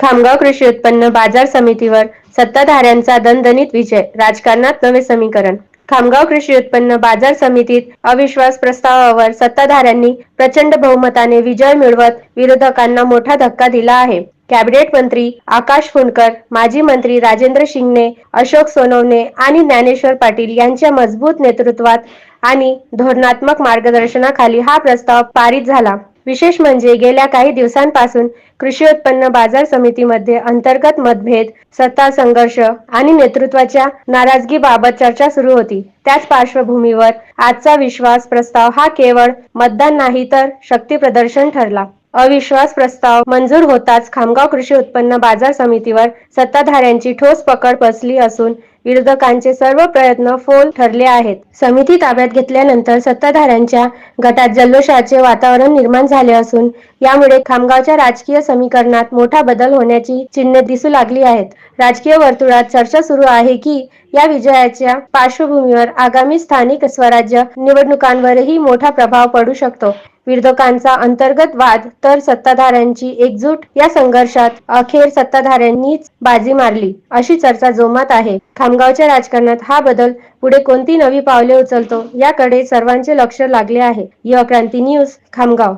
खामगाव कृषी उत्पन्न बाजार समितीवर सत्ताधाऱ्यांचा दणदणीत विजय राजकारणात नवे समीकरण. खामगाव कृषी उत्पन्न बाजार समितीत अविश्वास प्रस्तावावर सत्ताधाऱ्यांनी प्रचंड बहुमताने विजय मिळवत विरोधकांना मोठा धक्का दिला आहे. कॅबिनेट मंत्री आकाश फुंडकर माजी मंत्री राजेंद्र शिंगणे अशोक सोनवणे आणि ज्ञानेश्वर पाटील यांच्या मजबूत नेतृत्वात आणि धोरणात्मक मार्गदर्शनाखाली हा प्रस्ताव पारित झाला. विशेष म्हणजे गेल्या काही दिवसांपासून कृषी उत्पन्न बाजार समितीमध्ये अंतर्गत मतभेद सत्ता संघर्ष आणि नेतृत्वाच्या नाराजगीबाबत चर्चा सुरू होती. त्याच पार्श्वभूमीवर आजचा विश्वास प्रस्ताव हा केवळ मतदान नाही तर शक्ती प्रदर्शन ठरला. अविश्वास प्रस्ताव मंजूर होताच खामगाव कृषी उत्पन्न बाजार समितीवर सत्ताधाऱ्यांची ठोस पकड बसली असून विरोधकांचे सर्व प्रयत्न फोल ठरले आहेत. समिती ताब्यात घेतल्यानंतर सत्ताधाऱ्यांच्या गटात जल्लोषाचे वातावरण निर्माण झाले असून यामुळे खामगावच्या राजकीय समीकरणात मोठा बदल होण्याची चिन्हे दिसू लागली आहेत. राजकीय वर्तुळात चर्चा सुरू आहे की या विजयाच्या पार्श्वभूमीवर आगामी स्थानिक स्वराज्य निवडणुकांवरही मोठा प्रभाव पडू शकतो. विरोधकांचा अंतर्गत वाद तर सत्ताधाऱ्यांची एकजूट या संघर्षात अखेर सत्ताधाऱ्यांनीच बाजी मारली अशी चर्चा जोमात आहे. खामगावच्या राजकारणात हा बदल पुढे कोणती नवी पावले उचलतो याकडे सर्वांचे लक्ष लागले आहे. युवा क्रांती न्यूज खामगाव.